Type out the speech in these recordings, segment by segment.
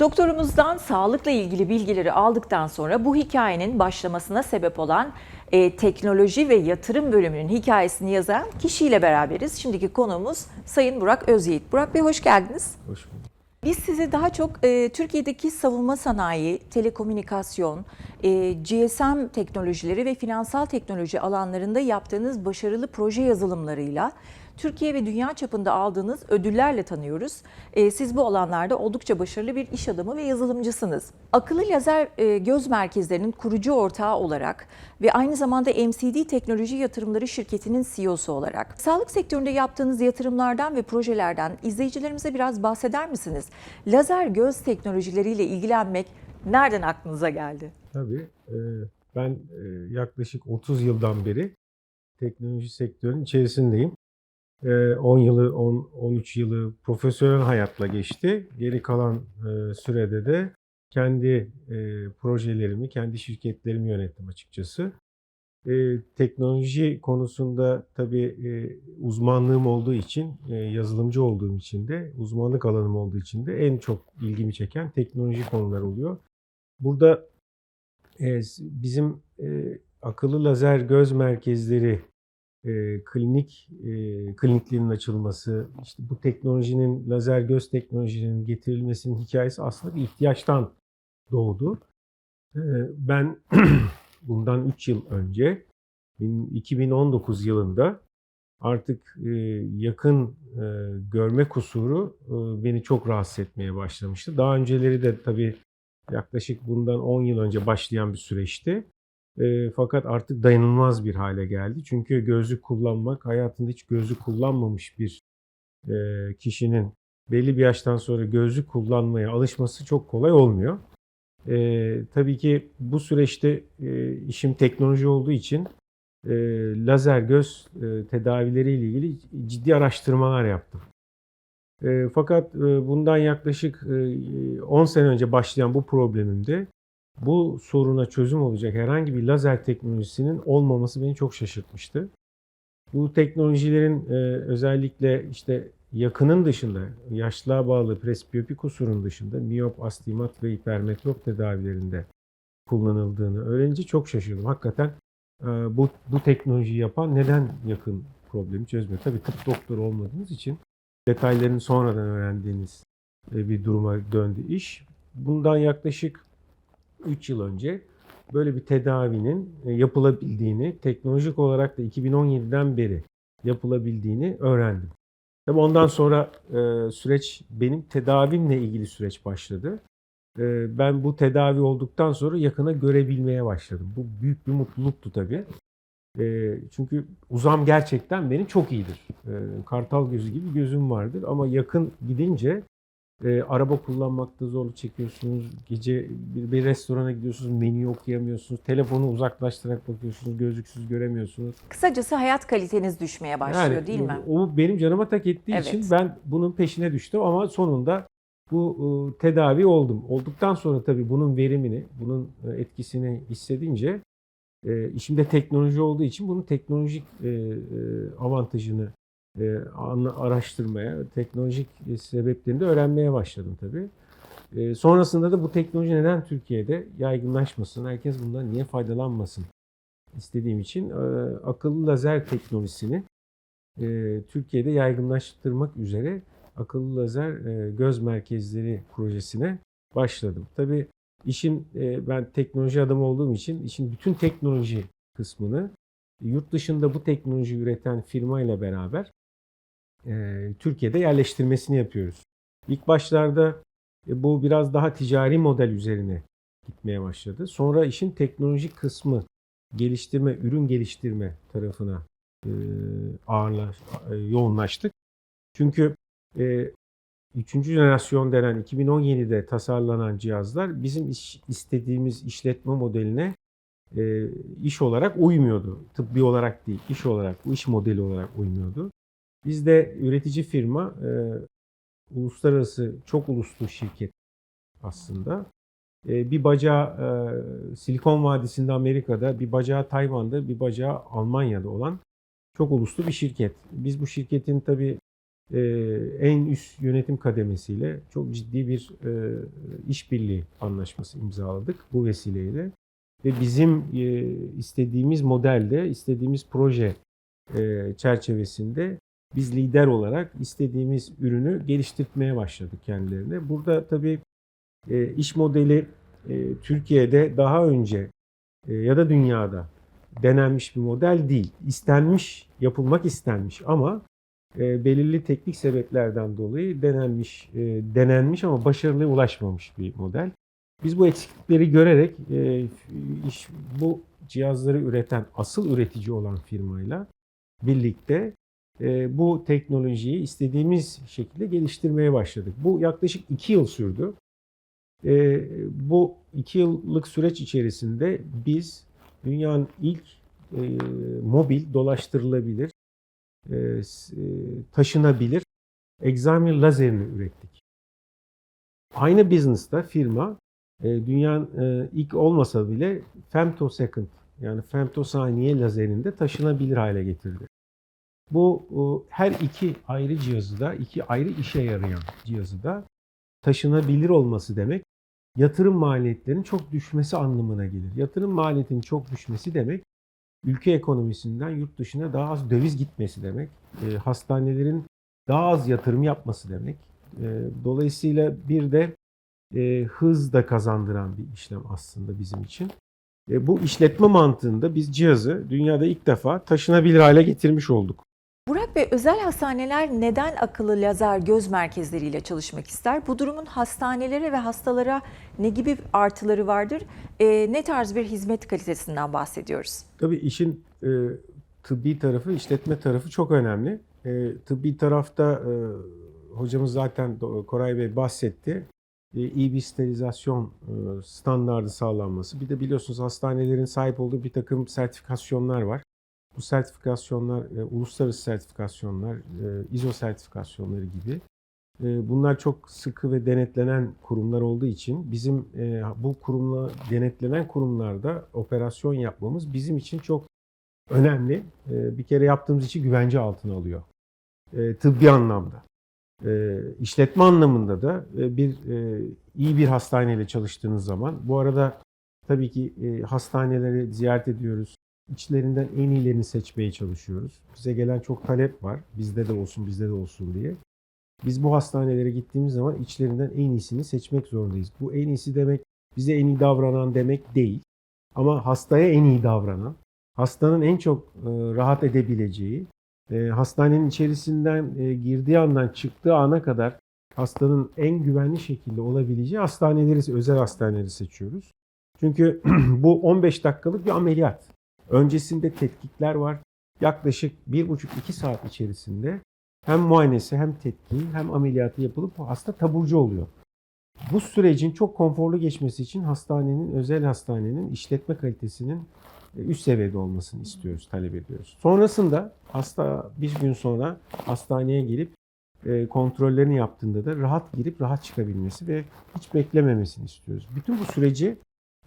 Doktorumuzdan sağlıkla ilgili bilgileri aldıktan sonra bu hikayenin başlamasına sebep olan e, teknoloji ve yatırım bölümünün hikayesini yazan kişiyle beraberiz. Şimdiki konuğumuz Sayın Burak Özyiğit. Burak Bey hoş geldiniz. Hoş bulduk. Biz sizi daha çok e, Türkiye'deki savunma sanayi, telekomünikasyon, e, GSM teknolojileri ve finansal teknoloji alanlarında yaptığınız başarılı proje yazılımlarıyla Türkiye ve dünya çapında aldığınız ödüllerle tanıyoruz. E, siz bu alanlarda oldukça başarılı bir iş adamı ve yazılımcısınız. Akıllı lazer e, göz merkezlerinin kurucu ortağı olarak ve aynı zamanda MCD Teknoloji Yatırımları şirketinin CEO'su olarak sağlık sektöründe yaptığınız yatırımlardan ve projelerden izleyicilerimize biraz bahseder misiniz? Lazer göz teknolojileriyle ilgilenmek nereden aklınıza geldi? Tabii. e, Ben e, yaklaşık 30 yıldan beri teknoloji sektörünün içerisindeyim. E, 10 yılı, 10, 13 yılı profesyonel hayatla geçti. Geri kalan e, sürede de kendi e, projelerimi, kendi şirketlerimi yönettim açıkçası. E, teknoloji konusunda tabii uzmanlığım olduğu için, yazılımcı olduğum için de, uzmanlık alanım olduğu için de en çok ilgimi çeken teknoloji konular oluyor. Burada bizim akıllı lazer göz merkezleri e, klinik e, klinikliğinin açılması, işte bu teknolojinin lazer göz teknolojinin getirilmesinin hikayesi aslında bir ihtiyaçtan doğdu. E, ben bundan 3 yıl önce bin- 2019 yılında artık e, yakın e, görme kusuru e, beni çok rahatsız etmeye başlamıştı. Daha önceleri de tabii yaklaşık bundan 10 yıl önce başlayan bir süreçti. E, fakat artık dayanılmaz bir hale geldi. Çünkü gözlük kullanmak, hayatında hiç gözlük kullanmamış bir e, kişinin belli bir yaştan sonra gözlük kullanmaya alışması çok kolay olmuyor. E, tabii ki bu süreçte e, işim teknoloji olduğu için e, lazer göz e, tedavileriyle ilgili ciddi araştırmalar yaptım. E, fakat e, bundan yaklaşık e, 10 sene önce başlayan bu problemimde bu soruna çözüm olacak herhangi bir lazer teknolojisinin olmaması beni çok şaşırtmıştı. Bu teknolojilerin e, özellikle işte yakının dışında, yaşlığa bağlı presbiyopi kusurun dışında miyop, astigmat ve hipermetrop tedavilerinde kullanıldığını öğrenince çok şaşırdım. Hakikaten e, bu, bu teknolojiyi yapan neden yakın problemi çözmüyor? Tabii tıp doktoru olmadığınız için detaylarını sonradan öğrendiğiniz e, bir duruma döndü iş. Bundan yaklaşık 3 yıl önce böyle bir tedavinin e, yapılabildiğini, teknolojik olarak da 2017'den beri yapılabildiğini öğrendim. Tabii ondan sonra e, süreç benim tedavimle ilgili süreç başladı. E, ben bu tedavi olduktan sonra yakına görebilmeye başladım. Bu büyük bir mutluluktu tabii. E, çünkü uzam gerçekten benim çok iyidir. E, kartal gözü gibi gözüm vardır ama yakın gidince e, araba kullanmakta zorluk çekiyorsunuz. Gece bir, bir restorana gidiyorsunuz, menüyü okuyamıyorsunuz. Telefonu uzaklaştırarak bakıyorsunuz, gözlüksüz göremiyorsunuz. Kısacası hayat kaliteniz düşmeye başlıyor Yani değil mi? O benim canıma tak ettiği Evet. için ben bunun peşine düştüm ama sonunda bu e, tedavi oldum. Olduktan sonra tabii bunun verimini, bunun e, etkisini hissedince e, işimde teknoloji olduğu için bunun teknolojik e, e, avantajını araştırmaya, teknolojik e, sebeplerini de öğrenmeye başladım tabii. E, sonrasında da bu teknoloji neden Türkiye'de yaygınlaşmasın, herkes bundan niye faydalanmasın istediğim için e, akıllı lazer teknolojisini e, Türkiye'de yaygınlaştırmak üzere akıllı lazer e, göz merkezleri projesine başladım. Tabii işin e, ben teknoloji adamı olduğum için işin bütün teknoloji kısmını yurt dışında bu teknoloji üreten firma ile beraber e, Türkiye'de yerleştirmesini yapıyoruz. İlk başlarda e, bu biraz daha ticari model üzerine gitmeye başladı. Sonra işin teknolojik kısmı geliştirme, ürün geliştirme tarafına e, ağırlaş, e, yoğunlaştık. Çünkü e, üçüncü jenerasyon denen 2017'de tasarlanan cihazlar bizim iş- istediğimiz işletme modeline e, iş olarak uymuyordu. Tıbbi olarak değil, iş olarak, iş modeli olarak uymuyordu. Biz de üretici firma, e, uluslararası çok uluslu şirket aslında. E, bir bacağı e, Silikon Vadisi'nde Amerika'da, bir bacağı Tayvan'da, bir bacağı Almanya'da olan çok uluslu bir şirket. Biz bu şirketin tabii e, en üst yönetim kademesiyle çok ciddi bir e, işbirliği anlaşması imzaladık bu vesileyle. Ve bizim e, istediğimiz modelde, istediğimiz proje e, çerçevesinde biz lider olarak istediğimiz ürünü geliştirmeye başladık kendilerine. Burada tabii e, iş modeli e, Türkiye'de daha önce e, ya da dünyada denenmiş bir model değil. İstenmiş, yapılmak istenmiş ama belirli teknik sebeplerden dolayı denenmiş, denenmiş ama başarılıya ulaşmamış bir model. Biz bu eksiklikleri görerek iş, bu cihazları üreten, asıl üretici olan firmayla birlikte bu teknolojiyi istediğimiz şekilde geliştirmeye başladık. Bu yaklaşık iki yıl sürdü. E, bu iki yıllık süreç içerisinde biz dünyanın ilk e, mobil, dolaştırılabilir, e, e, taşınabilir egzamin lazerini ürettik. Aynı business'ta firma e, dünyanın e, ilk olmasa bile femtosecond yani femtosaniye lazerini de taşınabilir hale getirdi. Bu e, her iki ayrı cihazı da, iki ayrı işe yarayan cihazı da taşınabilir olması demek yatırım maliyetlerinin çok düşmesi anlamına gelir. Yatırım maliyetinin çok düşmesi demek ülke ekonomisinden yurt dışına daha az döviz gitmesi demek. E, hastanelerin daha az yatırım yapması demek. E, dolayısıyla bir de e, hız da kazandıran bir işlem aslında bizim için. Bu işletme mantığında biz cihazı dünyada ilk defa taşınabilir hale getirmiş olduk. Burak Bey, özel hastaneler neden akıllı lazer göz merkezleriyle çalışmak ister? Bu durumun hastanelere ve hastalara ne gibi artıları vardır? Ee, ne tarz bir hizmet kalitesinden bahsediyoruz? Tabii işin e, tıbbi tarafı, işletme tarafı çok önemli. E, tıbbi tarafta e, hocamız zaten Koray Bey bahsetti. E, iyi bir sterilizasyon e, standardı sağlanması. Bir de biliyorsunuz hastanelerin sahip olduğu bir takım sertifikasyonlar var. Bu sertifikasyonlar e, uluslararası sertifikasyonlar, e, ISO sertifikasyonları gibi. E, bunlar çok sıkı ve denetlenen kurumlar olduğu için bizim e, bu kurumla denetlenen kurumlarda operasyon yapmamız bizim için çok önemli. E, bir kere yaptığımız için güvence altına alıyor. E, tıbbi anlamda. E, işletme anlamında da e, bir e, iyi bir hastaneyle çalıştığınız zaman bu arada tabii ki e, hastaneleri ziyaret ediyoruz. İçlerinden en iyilerini seçmeye çalışıyoruz. Bize gelen çok talep var. Bizde de olsun, bizde de olsun diye. Biz bu hastanelere gittiğimiz zaman içlerinden en iyisini seçmek zorundayız. Bu en iyisi demek bize en iyi davranan demek değil. Ama hastaya en iyi davranan, hastanın en çok e, rahat edebileceği, e, hastanenin içerisinden e, girdiği andan çıktığı ana kadar hastanın en güvenli şekilde olabileceği hastaneleri, özel hastaneleri seçiyoruz. Çünkü bu 15 dakikalık bir ameliyat. Öncesinde tetkikler var. Yaklaşık 1,5-2 saat içerisinde hem muayenesi hem tetkiği hem ameliyatı yapılıp hasta taburcu oluyor. Bu sürecin çok konforlu geçmesi için hastanenin, özel hastanenin işletme kalitesinin e, üst seviyede olmasını istiyoruz, talep ediyoruz. Sonrasında hasta bir gün sonra hastaneye gelip e, kontrollerini yaptığında da rahat girip rahat çıkabilmesi ve hiç beklememesini istiyoruz. Bütün bu süreci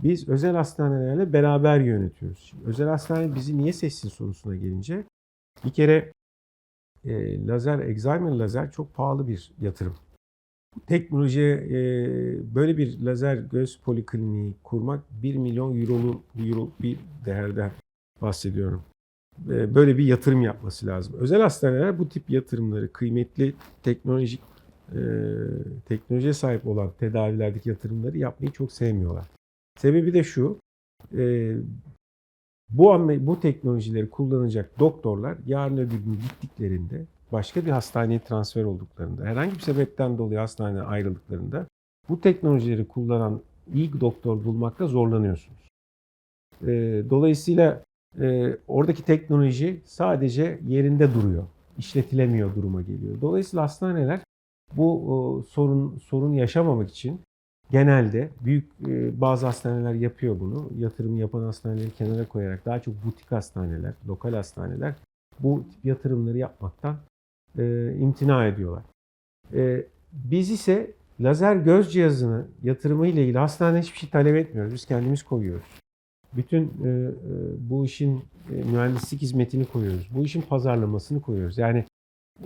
biz özel hastanelerle beraber yönetiyoruz. Şimdi özel hastane bizi niye seçsin sorusuna gelince bir kere e, lazer, Excimer lazer çok pahalı bir yatırım. Bu teknolojiye e, böyle bir lazer göz polikliniği kurmak 1 milyon eurolu, euro bir değerden bahsediyorum. E, böyle bir yatırım yapması lazım. Özel hastaneler bu tip yatırımları, kıymetli teknolojik e, teknolojiye sahip olan tedavilerdeki yatırımları yapmayı çok sevmiyorlar. Sebebi de şu, e, bu bu teknolojileri kullanacak doktorlar yarın öbür gün gittiklerinde başka bir hastaneye transfer olduklarında herhangi bir sebepten dolayı hastaneden ayrıldıklarında bu teknolojileri kullanan iyi doktor bulmakta zorlanıyorsunuz. E, dolayısıyla e, oradaki teknoloji sadece yerinde duruyor. işletilemiyor duruma geliyor. Dolayısıyla hastaneler bu e, sorun sorun yaşamamak için genelde büyük e, bazı hastaneler yapıyor bunu. Yatırım yapan hastaneleri kenara koyarak daha çok butik hastaneler, lokal hastaneler bu tip yatırımları yapmaktan e, imtina ediyorlar. E, biz ise lazer göz cihazını yatırımı ile ilgili hastane hiçbir şey talep etmiyoruz. Biz kendimiz koyuyoruz. Bütün e, e, bu işin e, mühendislik hizmetini koyuyoruz. Bu işin pazarlamasını koyuyoruz. Yani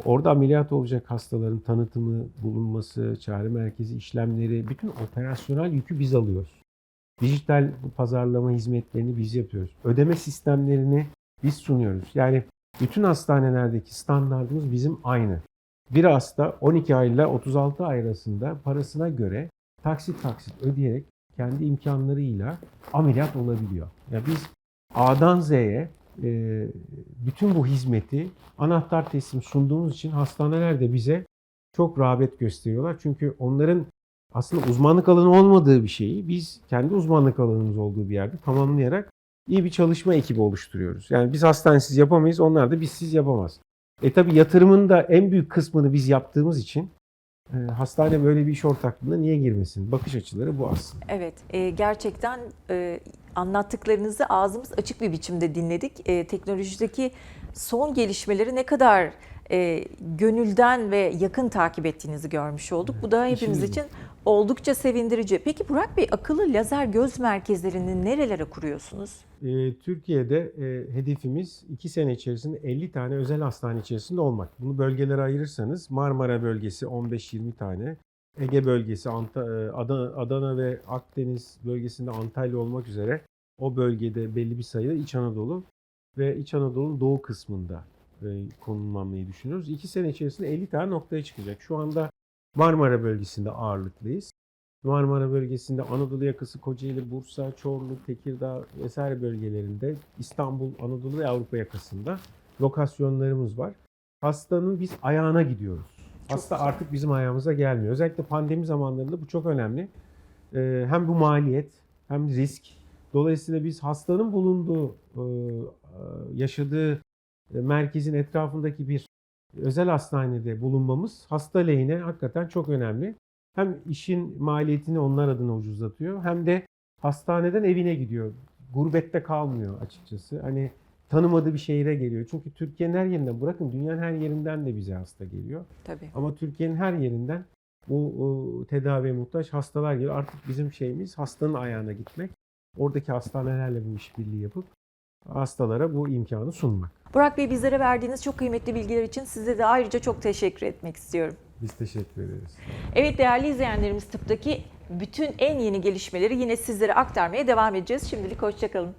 Orada ameliyat olacak hastaların tanıtımı, bulunması, çağrı merkezi işlemleri, bütün operasyonel yükü biz alıyoruz. Dijital pazarlama hizmetlerini biz yapıyoruz. Ödeme sistemlerini biz sunuyoruz. Yani bütün hastanelerdeki standartımız bizim aynı. Bir hasta 12 ay ile 36 ay arasında parasına göre taksit taksit ödeyerek kendi imkanlarıyla ameliyat olabiliyor. Ya biz A'dan Z'ye bütün bu hizmeti anahtar teslim sunduğumuz için hastaneler de bize çok rağbet gösteriyorlar. Çünkü onların aslında uzmanlık alanı olmadığı bir şeyi biz kendi uzmanlık alanımız olduğu bir yerde tamamlayarak iyi bir çalışma ekibi oluşturuyoruz. Yani biz hastanesiz yapamayız, onlar da bizsiz yapamaz. E tabi yatırımın da en büyük kısmını biz yaptığımız için hastane böyle bir iş ortaklığına niye girmesin? Bakış açıları bu aslında. Evet, e, gerçekten e, anlattıklarınızı ağzımız açık bir biçimde dinledik. E, teknolojideki son gelişmeleri ne kadar e, gönülden ve yakın takip ettiğinizi görmüş olduk. Bu da hepimiz için oldukça sevindirici. Peki Burak Bey, akıllı lazer göz merkezlerini nerelere kuruyorsunuz? E, Türkiye'de e, hedefimiz 2 sene içerisinde 50 tane özel hastane içerisinde olmak. Bunu bölgelere ayırırsanız Marmara bölgesi 15-20 tane, Ege bölgesi e, Adana, Adana ve Akdeniz bölgesinde Antalya olmak üzere o bölgede belli bir sayıda İç Anadolu ve İç Anadolu'nun doğu kısmında e, konumlanmayı düşünüyoruz. 2 sene içerisinde 50 tane noktaya çıkacak. Şu anda Marmara bölgesinde ağırlıklıyız. Marmara bölgesinde Anadolu yakası Kocaeli, Bursa, Çorlu, Tekirdağ vesaire bölgelerinde İstanbul, Anadolu ve Avrupa yakasında lokasyonlarımız var. Hastanın biz ayağına gidiyoruz. Hasta güzel. artık bizim ayağımıza gelmiyor. Özellikle pandemi zamanlarında bu çok önemli. Ee, hem bu maliyet hem risk. Dolayısıyla biz hastanın bulunduğu, e, yaşadığı e, merkezin etrafındaki bir özel hastanede bulunmamız hasta lehine hakikaten çok önemli hem işin maliyetini onlar adına ucuzlatıyor hem de hastaneden evine gidiyor. Gurbette kalmıyor açıkçası. Hani tanımadığı bir şehire geliyor. Çünkü Türkiye'nin her yerinden bırakın dünyanın her yerinden de bize hasta geliyor. Tabii. Ama Türkiye'nin her yerinden bu o, tedaviye muhtaç hastalar geliyor. Artık bizim şeyimiz hastanın ayağına gitmek. Oradaki hastanelerle bu işbirliği yapıp hastalara bu imkanı sunmak. Burak Bey bizlere verdiğiniz çok kıymetli bilgiler için size de ayrıca çok teşekkür etmek istiyorum. Biz teşekkür ederiz. Evet değerli izleyenlerimiz tıptaki bütün en yeni gelişmeleri yine sizlere aktarmaya devam edeceğiz. Şimdilik hoşçakalın.